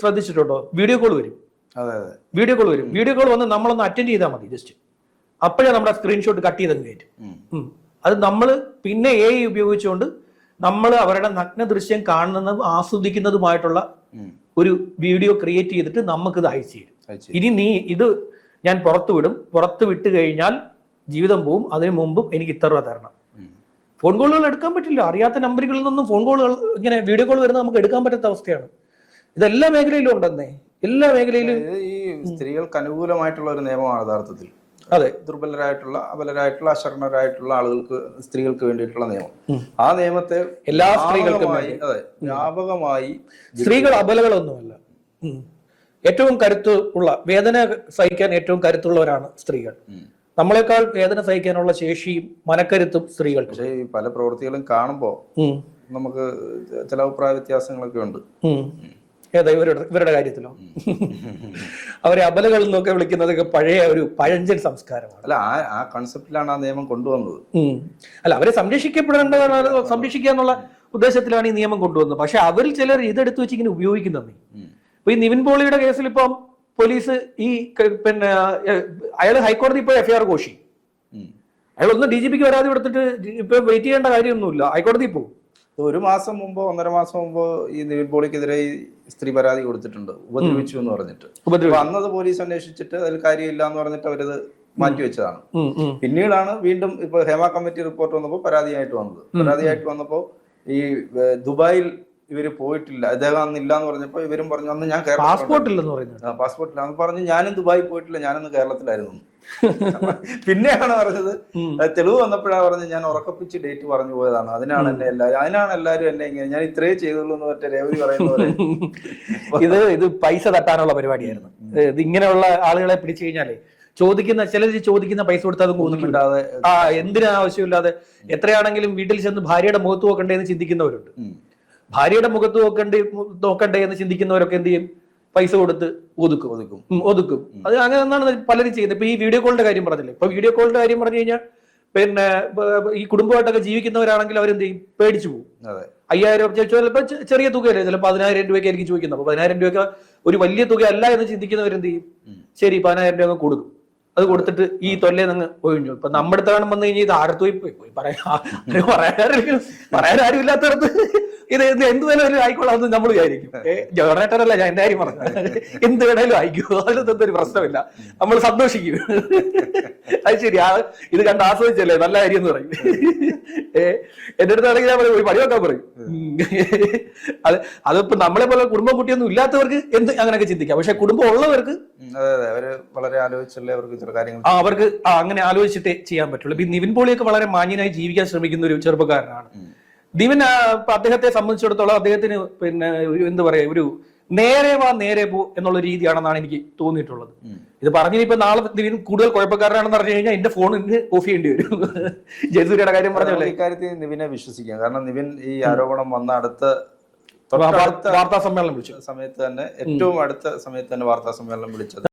ശ്രദ്ധിച്ചിട്ടുണ്ടോ? Video call വരും. Video call വരും. വീഡിയോ കോൾ വന്ന് നമ്മളൊന്ന് അറ്റൻഡ് ചെയ്താൽ മതി ജസ്റ്റ് അപ്പോഴേ നമ്മുടെ സ്ക്രീൻഷോട്ട് കട്ട് ചെയ്തങ്ങ് കയറ്റും. അത് നമ്മൾ പിന്നെ എ ഉപയോഗിച്ചുകൊണ്ട് നമ്മൾ അവരുടെ നഗ്ന ദൃശ്യം കാണുന്നതും ആസ്വദിക്കുന്നതുമായിട്ടുള്ള ഒരു വീഡിയോ ക്രിയേറ്റ് ചെയ്തിട്ട് നമുക്കിത് അയച്ചു തരും ഇനി നീ ഇത് ഞാൻ പുറത്തു വിടും. പുറത്തു വിട്ട് കഴിഞ്ഞാൽ ജീവിതം പോവും. അതിനു മുമ്പും എനിക്ക് ഇത്ര തരണം. ഫോൺ കോളുകൾ എടുക്കാൻ പറ്റില്ല. അറിയാത്ത നമ്പറുകളിൽ നിന്നും ഫോൺ കോളുകൾ ഇങ്ങനെ വീഡിയോ കോൾ വരുന്നത് നമുക്ക് എടുക്കാൻ പറ്റാത്ത അവസ്ഥയാണ്. ഇതെല്ലാ മേഖലയിലും ഉണ്ടെന്നേ. എല്ലാ മേഖലയിലും ഈ സ്ത്രീകൾക്ക് അനുകൂലമായിട്ടുള്ള ഒരു നിയമമാണ് യഥാർത്ഥത്തിൽ. അതെ. ദുർബലരായിട്ടുള്ള അബലരായിട്ടുള്ള അശരണരായിട്ടുള്ള ആളുകൾക്ക് സ്ത്രീകൾക്ക് വേണ്ടിയിട്ടുള്ള നിയമം. ആ നിയമത്തെ എല്ലാ സ്ത്രീകൾക്കും അതെ വ്യാപകമായി സ്ത്രീകൾ അബലകളൊന്നുമല്ല. ഏറ്റവും കരുത്ത് ഉള്ള വേദന സഹിക്കാൻ ഏറ്റവും കരുത്തുള്ളവരാണ് സ്ത്രീകൾ. നമ്മളെക്കാൾ വേദന സഹിക്കാനുള്ള ശേഷിയും മനക്കരുത്തും സ്ത്രീകൾ പക്ഷേ ഈ പല പ്രവൃത്തികളും കാണുമ്പോൾ നമുക്ക് ചില അഭിപ്രായ വ്യത്യാസങ്ങളൊക്കെ ഉണ്ട്. ഏതാ ഇവരുടെ ഇവരുടെ കാര്യത്തിലോ? അവരെ അബലകൾ എന്നൊക്കെ വിളിക്കുന്നതൊക്കെ പഴയ ഒരു പഴഞ്ചൻ സംസ്കാരമാണ്. അല്ല ആ ആ കൺസെപ്റ്റിലാണ് ആ നിയമം കൊണ്ടുവന്നത്. അല്ല അവരെ സംരക്ഷിക്കപ്പെടേണ്ട സംരക്ഷിക്കുക എന്നുള്ള ഉദ്ദേശത്തിലാണ് ഈ നിയമം കൊണ്ടുവന്നത്. പക്ഷെ അവരിൽ ചിലർ ഇതെടുത്ത് വെച്ച് ഇങ്ങനെ ഉപയോഗിക്കുന്നേ അപ്പൊ ഇപ്പൊ ഈ നിവിൻ പോളിയുടെ കേസിൽ ഇപ്പം പോലീസ് ഈ പിന്നെ അയാൾ ഹൈക്കോടതി ഇപ്പോൾ എഫ്ഐആർ ഘോഷി. അയാൾ ഒന്ന് ഡി ജി പിക്ക് പരാതി കൊടുത്തിട്ട് ഇപ്പൊ വെയിറ്റ് ചെയ്യേണ്ട കാര്യമൊന്നുമില്ല. ഹൈക്കോടതി പോകും ഒരു മാസം മുമ്പോ ഒന്നര മാസം മുമ്പോ ഈ നിവിൻ പോളിക്കെതിരെ ഈ സ്ത്രീ പരാതി കൊടുത്തിട്ടുണ്ട്. ഉപദ്രവിച്ചു എന്ന് പറഞ്ഞിട്ട്. വന്നത് അപ്പൊ അന്നത് പോലീസ് അന്വേഷിച്ചിട്ട് അതിൽ കാര്യമില്ല എന്ന് പറഞ്ഞിട്ട് അവരത് മാറ്റിവെച്ചതാണ്. പിന്നീടാണ് വീണ്ടും ഇപ്പൊ ഹേമ കമ്മിറ്റി റിപ്പോർട്ട് വന്നപ്പോൾ പരാതിയായിട്ട് വന്നത്. പരാതിയായിട്ട് വന്നപ്പോ ഈ ദുബായിൽ ഇവർ പോയിട്ടില്ല. അദ്ദേഹം അന്ന് ഇല്ല എന്ന് പറഞ്ഞപ്പോൾ ഇവരും പറഞ്ഞു അന്ന് ഞാൻ പാസ്പോർട്ട് ഇല്ലെന്ന് പാസ്പോർട്ട് ഇല്ല. അന്ന് പറഞ്ഞു ഞാനും ദുബായി പോയിട്ടില്ല. ഞാനന്ന് കേരളത്തിലായിരുന്നു. പിന്നെയാണ് പറഞ്ഞത്. തെളിവ് വന്നപ്പോഴാണ് പറഞ്ഞത് ഞാൻ ഉറക്കപ്പിച്ച് ഡേറ്റ് പറഞ്ഞു പോയതാണ്. അതിനാണ് എന്നെ എല്ലാവരും അതിനാണ് എല്ലാവരും എന്നെ ഇങ്ങനെ ഞാൻ ഇത്രേ ചെയ്തുള്ളൂ എന്ന് മറ്റേ രേവതി പറയുന്നത് ഇത് ഇത് പൈസ തട്ടാനുള്ള പരിപാടിയായിരുന്നു. ഇത് ഇങ്ങനെയുള്ള ആളുകളെ പിടിച്ചു കഴിഞ്ഞാലേ ചോദിക്കുന്ന ചിലർ ചോദിക്കുന്ന പൈസ കൊടുത്താൽ ഒന്നും ആ എന്തിനാവശ്യമില്ലാതെ എത്രയാണെങ്കിലും വീട്ടിൽ ചെന്ന് ഭാര്യയുടെ മുഖത്ത് നോക്കണ്ടേ എന്ന് ചിന്തിക്കുന്നവരുണ്ട്. ഭാര്യയുടെ മുഖത്ത് നോക്കണ്ടേ നോക്കണ്ടേ എന്ന് ചിന്തിക്കുന്നവരൊക്കെ എന്ത് ചെയ്യും? പൈസ കൊടുത്ത് ഒതുക്കും. ഒതുക്കും. ഒതുക്കും. അത് അങ്ങനെ എന്നാണ് പലരും ചെയ്യുന്നത്. ഇപ്പൊ ഈ വീഡിയോ കോളിന്റെ കാര്യം പറഞ്ഞില്ലേ? ഇപ്പൊ വീഡിയോ കോളിന്റെ കാര്യം പറഞ്ഞു കഴിഞ്ഞാൽ പിന്നെ ഈ കുടുംബമായിട്ടൊക്കെ ജീവിക്കുന്നവരാണെങ്കിൽ അവരെന്ത് ചെയ്യും? പേടിച്ചു പോകും. അതെ. അയ്യായിരം ചിലപ്പോൾ ചെറിയ തുകയല്ലേ? ചിലപ്പോൾ പതിനായിരം രൂപയ്ക്ക് ആയിരിക്കും ചോദിക്കുന്നത്. അപ്പൊ പതിനായിരം രൂപയ്ക്ക് ഒരു വലിയ തുക അല്ല എന്ന് ചിന്തിക്കുന്നവരെന്ത് ചെയ്യും. ശരി പതിനായിരം രൂപ കൊടുക്കും. അത് കൊടുത്തിട്ട് ഈ തൊല്ലേ നിങ്ങൾ ഒഴിഞ്ഞു ഇപ്പൊ നമ്മുടെ അടുത്താണ് വന്നു കഴിഞ്ഞാൽ ഇത് ആരത്ത് പോയി? പോയി പോയി പറയാൻ പറയാൻ പറയാൻ ആരും ഇല്ലാത്തടത്ത് ഇത് എന്ത് എന്ത് വേണേലും ആയിക്കോളാം നമ്മൾ വിചാരിക്കും. ജനറേറ്റർ അല്ല ഞാൻ എന്റെ കാര്യം പറഞ്ഞു എന്ത് വേണേലും ആയിക്കോ അതിലൊന്നും ഒരു പ്രശ്നമില്ല. നമ്മൾ സന്തോഷിക്കും. അത് ശരി. ആ ഇത് കണ്ട് ആസ്വദിച്ചല്ലേ? നല്ല കാര്യം എന്ന് പറയും. എന്റെ അടുത്താണെങ്കിൽ ഞാൻ പറയും ഒരു പണി വെക്കാൻ പറയും. അത് അതിപ്പോ നമ്മളെ പോലെ കുടുംബം കുട്ടിയൊന്നും ഇല്ലാത്തവർക്ക് എന്ത് അങ്ങനെയൊക്കെ ചിന്തിക്കാം. പക്ഷെ കുടുംബം ഉള്ളവർക്ക് വളരെ ആലോചിച്ചല്ലേ അവർക്ക് ചില കാര്യങ്ങൾ ആ അവർക്ക് അങ്ങനെ ആലോചിച്ചിട്ടേ ചെയ്യാൻ പറ്റുള്ളൂ. നിവിൻ പോളിയൊക്കെ വളരെ മാന്യനായി ജീവിക്കാൻ ശ്രമിക്കുന്ന ഒരു ചെറുപ്പക്കാരനാണ്. ഇപ്പൊ അദ്ദേഹത്തെ സംബന്ധിച്ചിടത്തോളം അദ്ദേഹത്തിന് പിന്നെ എന്താ പറയാ ഒരു നേരെ വാ നേരെ പോ എന്നുള്ള രീതിയാണെന്നാണ് എനിക്ക് തോന്നിയിട്ടുള്ളത്. ഇത് പറഞ്ഞിപ്പോ നാളെ ദിവൻ കൂടുതൽ കുഴപ്പക്കാരനാണെന്ന് പറഞ്ഞു കഴിഞ്ഞാൽ എന്റെ ഫോൺ ഓഫ് ചെയ്യേണ്ടി വരും. ജയസൂര്യയുടെ കാര്യം പറഞ്ഞല്ലോ ഇക്കാര്യത്തിൽ നിവിനെ വിശ്വസിക്കാം. കാരണം നിവിൻ ഈ ആരോപണം വന്ന അടുത്ത വാർത്താ സമ്മേളനം വിളിച്ചു. സമയത്ത് തന്നെ ഏറ്റവും അടുത്ത സമയത്ത് തന്നെ വാർത്താ സമ്മേളനം വിളിച്ചത്.